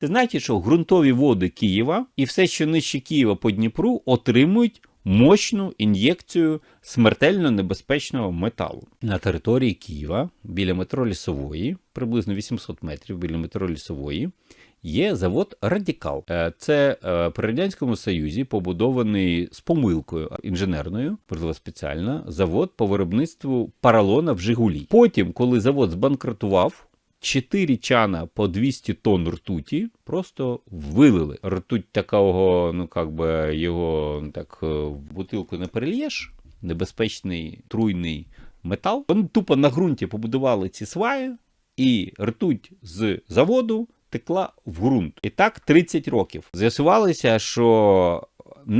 Ти знаєте, що ґрунтові води Києва і все, що нижче Києва по Дніпру, отримують мощну ін'єкцію смертельно небезпечного металу на території Києва біля метро Лісової, приблизно 800 метрів біля метро Лісової. Є завод Радікал. Е, Це е, при радянському союзі побудований з помилкою інженерною, можливо, спеціально, завод по виробництву паралона в Жигулі. Потім, коли завод збанкрутував, 4 чана по 200 тонн ртуті просто вилили. Ртуть такого, ну як би його ну, так е, в бутилку не перельєш, небезпечний труйний метал. Вони тупо на ґрунті побудували ці сваї, і ртуть з заводу текла в ґрунт. І так 30 років. З'ясувалося, що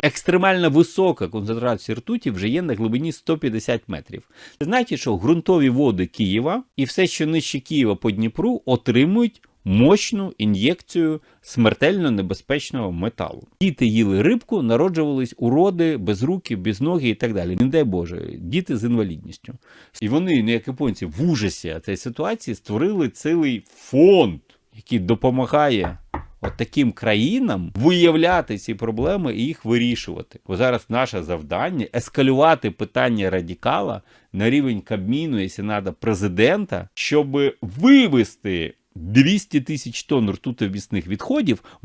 екстремально висока концентрація ртуті вже є на глибині 150 метрів. Ви знаєте, що ґрунтові води Києва і все, що нижче Києва по Дніпру, отримують мощну ін'єкцію смертельно небезпечного металу. Діти їли рибку, народжувались уроди, без руки, без ноги і так далі. Не дай Боже, діти з інвалідністю. І вони, ну, як японці, в ужасі цієї ситуації створили цілий фонд, який допомагає от таким країнам виявляти ці проблеми і їх вирішувати. Бо зараз наше завдання ескалювати питання радикала на рівень Кабміну, якщо треба, президента, щоб вивести 200 тисяч тонн ртутовісних відходів